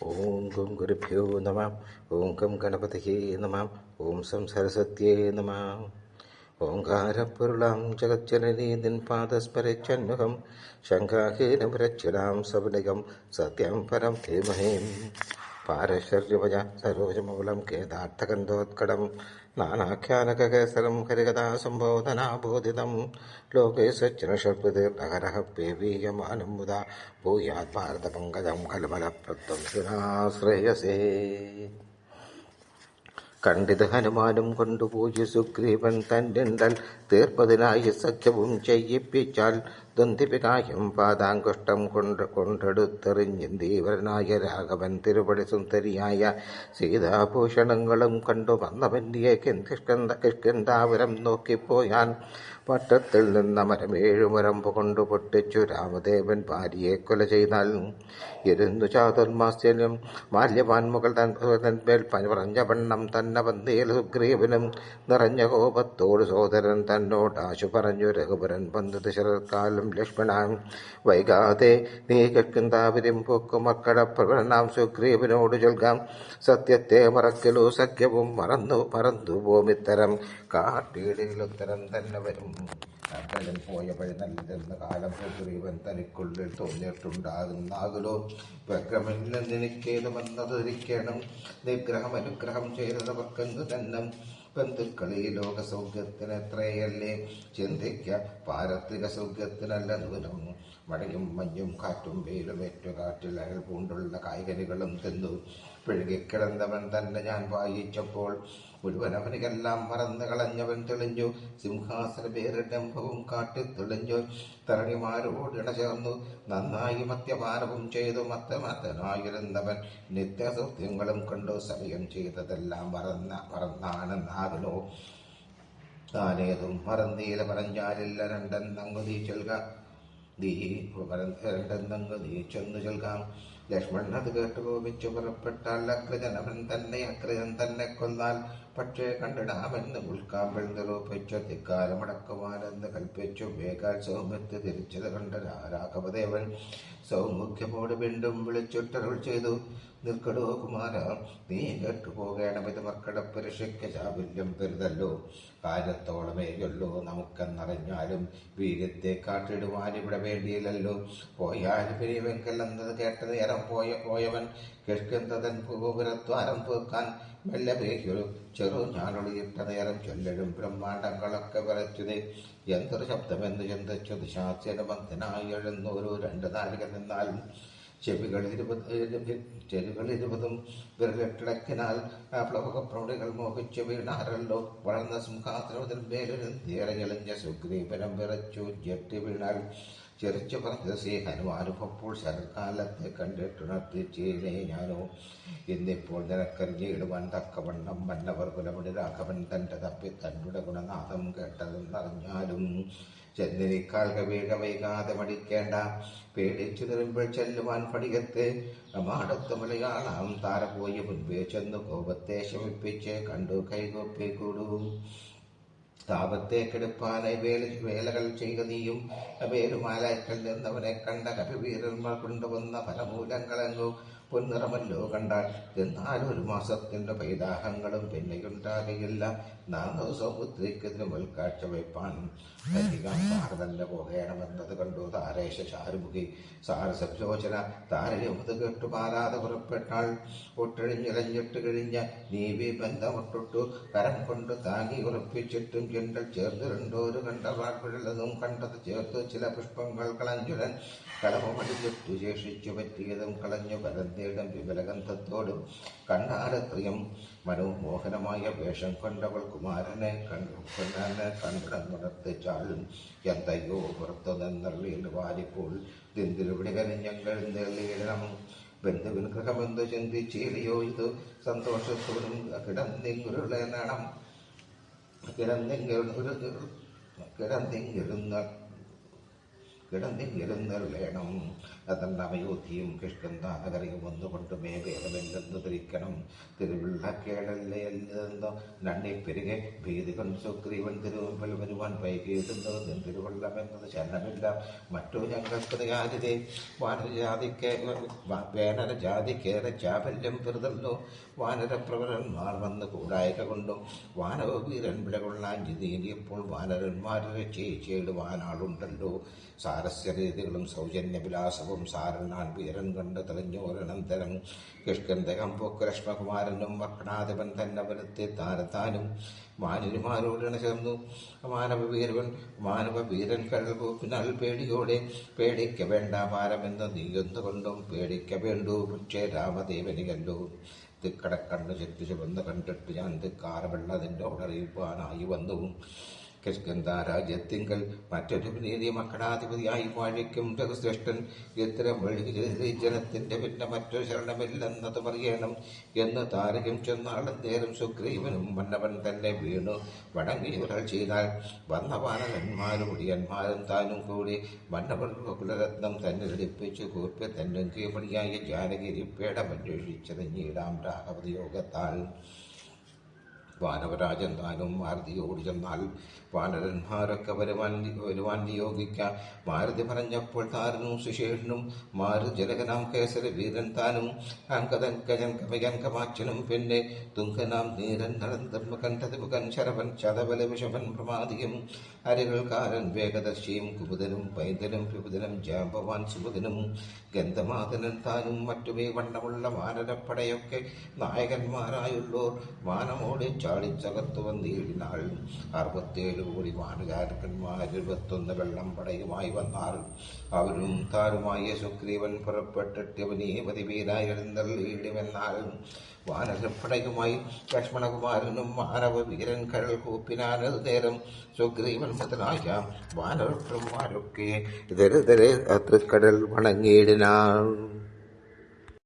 ഓം gum ഗുരുഭ്യോ നമ ഓം gum ഗണപതിയേ നമ ഓം സം സരസ്വത്യേ നമ ഓങ്കാരപ്പൊരുളാം ജഗജ്ജനീതിൻ പാദസ്പരച്ചന്മുഖം പാദസ്മരച്ചന്മുഖം ശങ്കാഹീനപുരച്ചിടാം സവനികം സത്യം പരം ധീമഹേം പാരശര്യമജ സരോജമൂലം കേദാർത്ഥകന്ധോത്കടം നാനാഖ്യാനകേസരം ഹരികഥാസംബോധനാബോധിതം ലോകേ സജ്ജനഷർപ്പിതീർണഹരഃ പേവീയമാനം മുത ഭൂയാത് ഭാരതപങ്കജം കൽമലപ്രത്വം ശ്രീനാശ്രേയസേ കണ്ടിത് ഹനുമാനും കൊണ്ടുപോയി സുഗ്രീവൻ തന്നിണ്ടൽ തീർപ്പതിനായി സഖ്യവും ചെയ്യിപ്പിച്ചാൽ ദന്തിപികായും പാദാങ്കുഷ്ടം കൊണ്ട് കൊണ്ടെടുത്തെറിഞ്ഞിന്തീവരനായ രാഘവൻ തിരുപടി സുന്ദരിയായ സീതാഭൂഷണങ്ങളും കണ്ടു വന്നവന്യെ കിഷ്കന്ത കിഷ്കന്താപുരം നോക്കിപ്പോയാൻ പട്ടത്തിൽ നിന്ന മരം ഏഴുമരമ്പ് കൊണ്ട് പൊട്ടിച്ചു രാമദേവൻ ഭാര്യയെ കൊല ചെയ്താൽ ഇരുന്നു ചാതുർമാസ്യനും മാല്യവാൻമുകൾ തൻമേൽ പറഞ്ഞ വണ്ണം തന്നെ വന്നേൽ സുഗ്രീവനും നിറഞ്ഞ കോപത്തോട് സോദരൻ തന്നോട് ആശു പറഞ്ഞു രഘുപുരൻ വന്നത് ശരത്കാലം ലക്ഷ്മണാൻ. വൈകാതെ നീ കേൾക്കുന്താവരും പോക്കും മക്കടപ്രവനാം സുഗ്രീവനോട് ചൊൽകാം. സത്യത്തെ മറക്കലു സഖ്യവും മറന്നു മറന്നു ഭൂമിത്തരം കാട്ടിയിടയിൽ ഉത്തരം തന്നെ വരും. അക്കലം പോയ വഴി നല്ലതെന്ന കാലം സുഗ്രീവൻ തനിക്കുള്ളിൽ തോന്നിയിട്ടുണ്ടാകുന്നാകലോ? വ്യഗ്രമില്ലെന്നെനിക്കേത് വന്നതൊരിക്കണം നിഗ്രഹം അനുഗ്രഹം ചെയ്തവർക്കെന്ന് തന്നെ ബന്ധുക്കൾ ഈ ലോക സൗഖ്യത്തിന് എത്രയല്ലേ? ചിന്തിക്ക. പാരത്രിക സൗഖ്യത്തിനല്ല ദൂരം മഴയും മഞ്ഞും കാറ്റും വെയിലും ഏറ്റുകാറ്റിൽ അയൽ പൂണ്ടുള്ള കായ്കനികളും തിന്നു. പിഴുകിക്കിടന്നവൻ തന്നെ ഞാൻ വായിച്ചപ്പോൾ മുഴുവൻ അവനിക്കെല്ലാം മറന്നു കളഞ്ഞവൻ തെളിഞ്ഞു. സിംഹാസന പേരിടംഭവും കാട്ടി തെളിഞ്ഞു. തരണിമാരോടിണ ഇണചേർന്നു നന്നായി മദ്യപാനവും ചെയ്തു. മത്തമത്തനായിരുന്നവൻ നിത്യസത്യങ്ങളും കണ്ടു. സമയം ചെയ്തതെല്ലാം മറന്ന മറന്നാണെന്നാകുന്നു താനേതും മറന്നീല പറഞ്ഞാലില്ല. രണ്ടെന്നങ്ങുതി നീ ചെൽക നീ രണ്ടെന്നങ്ങു നീ ചെന്നു ചെൽകാം ലക്ഷ്മണൻ അത് കേട്ട് കോപിച്ചു പുറപ്പെട്ടാൽ അവൻ തന്നെ അഗ്രജൻ തന്നെ കൊന്നാൽ. പക്ഷേ കണ്ടിടാമെന്ന് ഉൾക്കാമ്പിൾ നിരൂപിച്ചു ധിക്കാരമടക്കുവാനെന്ന് കൽപ്പിച്ചു. വേഗാൽ സൗമ്യത്ത് തിരിച്ചത് കണ്ട രാഘവദേവൻ സൗമുഖ്യമോട് വീണ്ടും വിളിച്ചുട്ടരുൾ ചെയ്തു. നിൽക്കടോ കുമാര നീ കേട്ടു പോകേണമിത് മക്കട പുരുഷയ്ക്ക് ചാബല്യം പെരുതല്ലോ. കാര്യത്തോളമേയുള്ളൂ നമുക്കെന്നറിഞ്ഞാലും വീര്യത്തെ കാട്ടിടുവാൻ ഇവിടെ വേണ്ടിയില്ലല്ലോ. പോയാൽ പിരിവെങ്കൽ എന്നത് കേട്ട നേരം പോയ പോയവൻ കേൾക്കുന്നതൻ പൂപുരദ്വാരം തൂക്കാൻ മെല്ലെ പേയ്ക്കൊരു ചെറു ഞാനൊളിയിട്ട നേരം ചൊല്ലഴും ബ്രഹ്മാണ്ടങ്ങളൊക്കെ വരച്ചത്. എന്തൊരു ശബ്ദമെന്ന് ചിന്തിച്ചത് ശാസ്യനബന്ധനായി എഴുന്നൂരു രണ്ട് നാലിക നിന്നാലും. ചെവികൾ ഇരുപത് ചെവികൾ ഇരുപതും വിരലിട്ടിടക്കിനാൽ പ്ലവക പ്രൗഢികൾ മോഹിച്ചു വീണാരല്ലോ. വളർന്ന സിംഹാസനത്തിൽ മേലൊരു സുഗ്രീവനം വിറച്ചു. ജെട്ടി വീണാൽ ചെറിച്ചു പറഞ്ഞത് ശ്രീ ഹനുമാനുഭപ്പോൾ ശരത്കാലത്തെ കണ്ടിട്ടുണർത്തി ചെയ്തേ ഞാനോ ഇന്നിപ്പോൾ നിനക്കറിഞ്ഞിടുവാൻ തക്കവണ്ണം മന്നവർ കുലമുടി രാഘവൻ തന്റെ തപ്പി തന്റെ ഗുണനാഥം കേട്ടതെന്നറിഞ്ഞാലും ചെന്നിരിക്കാൽ വേഗ വൈകാതെ മടിക്കേണ്ട പേടിച്ചു തരുമ്പോൾ ചെല്ലുവാൻ പടികത്ത് മാടത്ത് മലയാളം താര പോയി മുൻപേ ചെന്നു കോപത്തെ ശമിപ്പിച്ച് കണ്ടു കൈകൊപ്പി കൂടും താപത്തേക്കെടുപ്പാനായി വേല വേലകൾ ചെയ്ത നീയും വേലുമാലായ്ക്കൽ നിന്നവനെ കണ്ട കവിവീരന്മാർ കൊണ്ടുവന്ന ഫലമൂലങ്ങളെങ്ങു പൊന്നിറമല്ലോ കണ്ടാൽ എന്നാൽ ഒരു മാസത്തിന്റെ പൈതാഹങ്ങളും പിന്നെയുണ്ടാകയില്ല. നാനോ സമുദ്രിക്കതിന് മുൽക്കാഴ്ച വയ്പ്പാൻ പോകേണമെന്നത് കണ്ടു. താരേശ ചാരുമുഖി സാരസംയോജന താരയും അത് കേട്ടു മാറാതെ പുറപ്പെട്ടാൽ ഒട്ടഴിഞ്ഞിലഞ്ഞിട്ട് കഴിഞ്ഞ നീവി ബന്ധമൊട്ടിട്ടു കരം കൊണ്ട് താങ്ങി ഉറപ്പിച്ചിട്ടും ചെണ്ടൽ ചേർന്ന് രണ്ടോര് കണ്ട വാക്കുള്ളതും കണ്ടത് ചേർത്ത് ചില പുഷ്പങ്ങൾ കളഞ്ഞുടൻ കളമടിച്ചിട്ടു ശേഷിച്ചു പറ്റിയതും കളഞ്ഞു പരന്തേടും വിമലഗന്ധത്തോടും കണ്ടാരത്രയും മനോമോഹനമായ വേഷം കൊണ്ടവൾ കുമാരനെ കണ്ടു. കൊണ്ടാനെ കണ്ടിടന്നുണർത്തിച്ചാലും എന്തയ്യോ പുറത്തു നിന്നള്ളിയിൽ വാരിപ്പോൾ ദിന്തിലുവിടെ കനിഞ്ഞങ്ങൾ നെള്ളിയിടണം ബന്ധുവിൻ ഗൃഹമെന്ന് ചിന്തിച്ചേലിയോ ഇത് സന്തോഷത്തോടും കിടന്നിങ്ങുരുളണം. കിടന്നെങ്കിലും കിടന്നിങ്ങിരുന്ന കിടന്നിരുന്നല്ലേണം അതന്നമയോധ്യയും കിഷ്കന്താനകരയും വന്നുകൊണ്ട് മേഘേലമെല്ലെന്ന് തിരിക്കണം തിരുവിള്ളക്കേടല്ലേ എല്ലെന്നോ നണ്ണിപ്പെരുകെ ഭീതികൾ സുഗ്രീവൻ തിരുവമ്പൽ വരുവാൻ വൈകിയിടുന്നത് നിന്തിരുവള്ളമെന്നത് ശരണമില്ല. മറ്റു ഞങ്ങൾക്ക് വാനരജാതിക്ക് വേനര ജാതിക്കേറെ ചാബല്യം പെറുതല്ലോ വാനരപ്രവരന്മാർ വന്ന് കൂടായക കൊണ്ടും? വാനവീരൻ വിടകൊള്ളാൻ ജിതീനിയപ്പോൾ വാനരന്മാരെ ചേച്ചിയിടുവാനാളുണ്ടല്ലോ സാരസ്യരീതികളും സൗജന്യവിലാസവും സാരനാൻ വീരൻ കണ്ട് തെളിഞ്ഞോരനന്തരം കിഷ്കന്ധകം പൊക്കുലക്ഷ്മകുമാരനും മക്കണാധിപൻ തന്നെ വരുത്തി താരത്താനും മാനിനുമാരോടാണ് ചേർന്നു. മാനവവീരവൻ മാനവവീരൻ കഴിവിനാൽ പേടിയോടെ പേടിക്ക വേണ്ട ഭാരമെന്ന് നീയൊന്നുകൊണ്ടും പേടിക്ക വേണ്ടു. പക്ഷേ രാമദേവനികല്ലോ തിക്കടക്കണ്ണ് ചെത്തിച്ചു ചുവന്ന് കണ്ടിട്ട് ഞാൻ തിക്കാറ വെള്ളതിന്റെ ഉടറിയിപ്പാനായി വന്നു. കിഷ്കന്ത രാജ്യത്തിങ്കൽ മറ്റൊരു നീതി മക്കളാധിപതിയായി വാഴിക്കും രഘുശ്രേഷ്ഠൻ. ഇത്തരം വഴി ജനത്തിന്റെ പിന്നെ മറ്റൊരു ശരണമില്ലെന്നത് പറയണം എന്ന് താരകം ചെന്നാളും നേരം സുഗ്രീവനും മന്നവൻ തന്നെ വീണു. വടങ്ങി ഒരാൾ ചെയ്താൽ വന്ന വാനരന്മാരും മുടിയന്മാരും താനും കൂടി മന്നവൻ കുലരത്നം തന്നെ ലടിപ്പിച്ചു കൂപ്പി തന്നെ കീഴ്പടിയായ ജാനകിരിപ്പേടം അന്വേഷിച്ചറിഞ്ഞിടാം രാഘവതി യോഗത്താൽ വാനവരാജൻ താനും മാരുതിയോട് ചെന്നാൽ വാനരന്മാരൊക്കെ വരുവാൻ വരുവാൻ നിയോഗിക്കാം. മാരുതി പറഞ്ഞപ്പോൾ താരനും സുശേഷനും മാരു ജലകനാം കേസര വീരൻ താനും അങ്കദൻ ഗജൻ പിന്നെ തുങ്കനാം നീരൻ നരന്തർമകൻ തതിമുഖൻ ശരവൻ ചതവല വിഷവൻ പ്രമാദിയും അരികൾക്കാരൻ വേഗദർശിയും കുമുദനും പൈതനും പിബുദനും ജാമ്പവാൻ സുബുദനും ഗന്ധമാതനൻ താനും മറ്റുമേ വണ്ണമുള്ള വാനരപ്പടയൊക്കെ നായകന്മാരായുള്ളോർ വാനമോടെ ചാടിച്ചകത്തു വന്നിടിനാൾ. അറുപത്തേഴ് കോടി വാനകാരക്കന്മാർ ഇരുപത്തൊന്ന് വെള്ളം പടയുമായി വന്നാൽ. അവരും താരുമായ സുഗ്രീവൻ പുറപ്പെട്ടിട്ട് അവനീപതി വീരായി എഴുന്നള്ളിയിടുമെന്നാൽ വാനരപ്പടയുമായി ലക്ഷ്മണകുമാരനും മാനവ വീരൻ കരൾ കൂപ്പിനാനത് നേരം സുഗ്രീവൻ മുതലായ വാനരന്മാരൊക്കെ ഇതരെ അത്രക്കടൽ വണങ്ങിയിടിനാൾ.